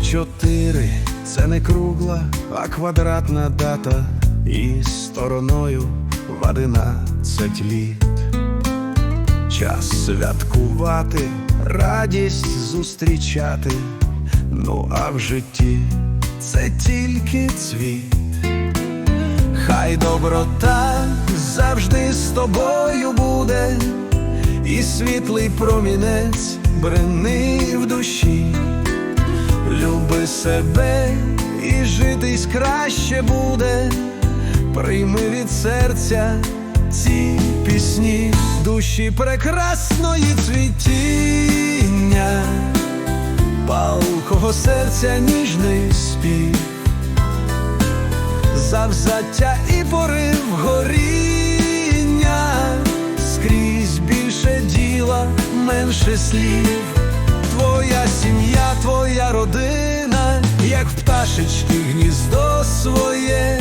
чотири це не кругла, а квадратна дата, і стороною в одинадцять літ. Час святкувати, радість зустрічати. Ну а в житті це тільки цвіт. Хай доброта завжди з тобою буде, і світлий промінець брени в душі. Себе і житись краще буде. Прийми від серця ці пісні, душі прекрасної цвітіння, палкого серця ніжний спів, завзяття і порив горіння, скрізь більше діла, менше слів. Твоя сім'я, твоя родина, пташечки гніздо своє,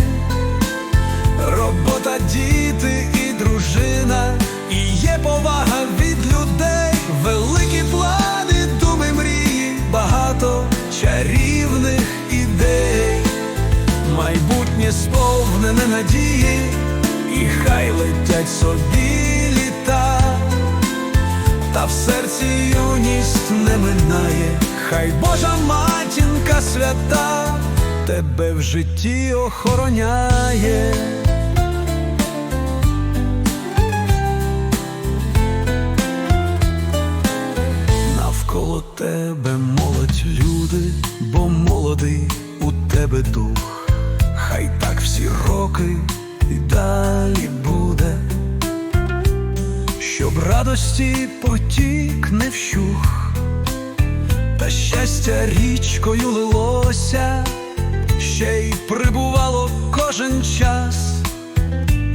робота, діти і дружина, і є повага від людей, великі плани, думи, мрії, багато чарівних ідей, майбутнє сповнене надії, і хай летять собі. В серці юність не минає, хай Божа матінка свята тебе в житті охороняє. Радості потік не вщух, та щастя річкою лилося, ще й прибувало кожен час,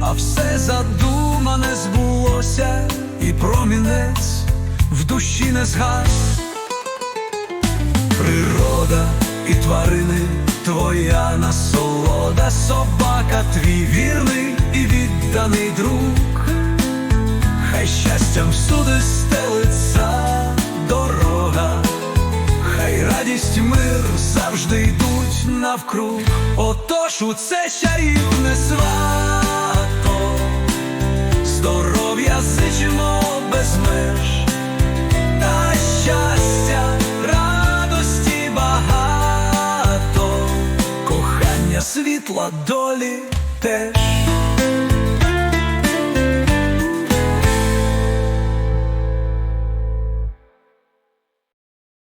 а все задумане збулося, і промінець в душі не згас. Природа і тварини, твоя насолода, собака, твій вірний і відданий друг. Щастям всюди стелиться дорога, хай радість мир завжди йдуть навкруг. Отож у це чарівне свято, здоров'я зичимо без меж, та щастя, радості багато, кохання світла долі теж.